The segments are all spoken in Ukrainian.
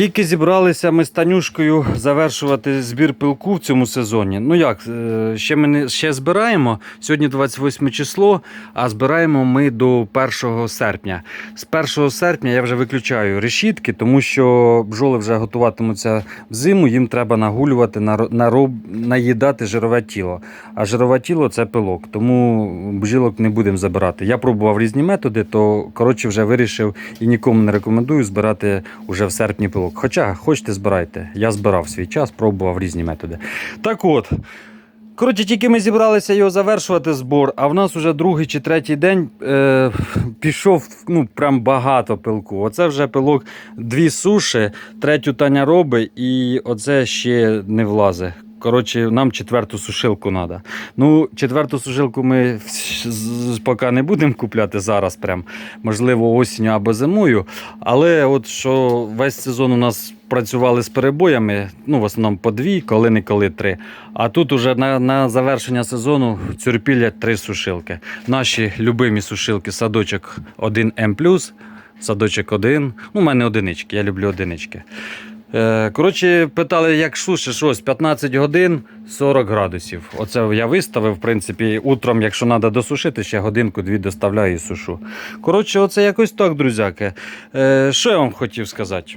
Тільки зібралися ми з Танюшкою завершувати збір пилку в цьому сезоні. Ну як, е, ще ми не ще збираємо. Сьогодні 28 число, а збираємо ми до 1 серпня. З 1 серпня я вже виключаю решітки, тому що бджоли вже готуватимуться в зиму, їм треба нагулювати, нароб, наїдати жирове тіло. А жирове тіло це пилок, тому бджілок не будемо забирати. Я пробував різні методи, то коротше вже вирішив і нікому не рекомендую збирати уже в серпні пилок. Хоча хочете збирайте. Я збирав свій час, пробував різні методи. Так от. Коротше, тільки ми зібралися його завершувати збор, а в нас вже другий чи третій день е, пішов ну, прям багато пилку. Оце вже пилок дві суші, третю Таня робить, і оце ще не влазить. Коротше, нам четверту сушилку треба. Ну, четверту сушилку ми поки не будемо купляти зараз, прям, можливо, осінню або зимою. Але от що весь сезон у нас працювали з перебоями, ну, в основному по дві, коли-неколи три. А тут уже на, на завершення сезону цюрпілять три сушилки. Наші любимі сушилки садочок 1М, садочок 1. Ну, у мене одинички, я люблю одинички. Е, Коротше, питали, як сушиш, ось 15 годин 40 градусів. Оце я виставив, в принципі, утром, якщо треба досушити, ще годинку-дві доставляю і сушу. Коротше, оце якось так, друзяки. Е, Що я вам хотів сказати?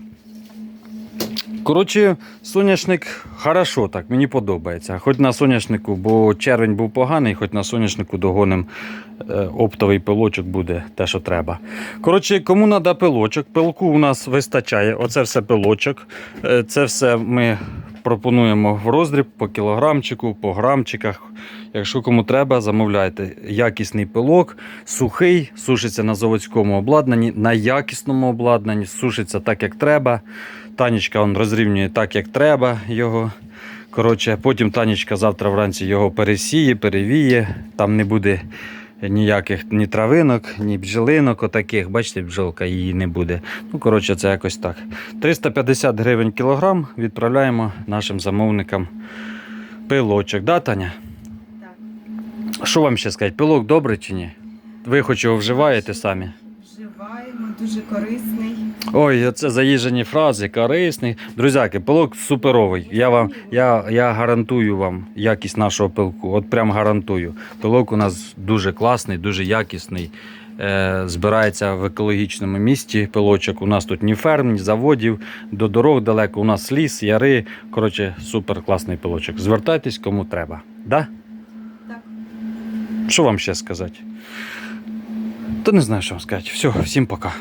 Коротше, соняшник хорошо так, мені подобається. Хоч на соняшнику, бо червень був поганий, хоч на соняшнику догоним е, оптовий пилочок буде те, що треба. Коротше, кому треба пилочок, пилку у нас вистачає. Оце все пилочок. Е, Це все ми пропонуємо в роздріб по кілограмчику, по грамчиках. Якщо кому треба, замовляйте. Якісний пилок, сухий, сушиться на заводському обладнанні, на якісному обладнанні, сушиться так, як треба. Танечка он розрівнює так, як треба його. Коротше, потім Танечка завтра вранці його пересіє, перевіє. Там не буде ніяких ні травинок, ні бджолинок отаких. Бачите, бджолка її не буде. Ну, коротше, це якось так. 350 гривень кілограм відправляємо нашим замовникам пилочок. Да, Таня? Так, Що вам ще сказати? Пилок добрий чи ні? Ви хоч його вживаєте самі? Дуже корисний. Ой, це заїжджені фрази, корисний. Друзяки, пилок суперовий. Я вам, я, я гарантую вам якість нашого пилку. От прям гарантую. Пилок у нас дуже класний, дуже якісний. Е, збирається в екологічному місті пилочок. У нас тут ні ферм, ні заводів, до дорог далеко. У нас ліс, яри. Коротше, супер класний пилочок. Звертайтесь кому треба. Да? Так, Що вам ще сказати? Та не знаю, що вам сказати. Все, всім пока.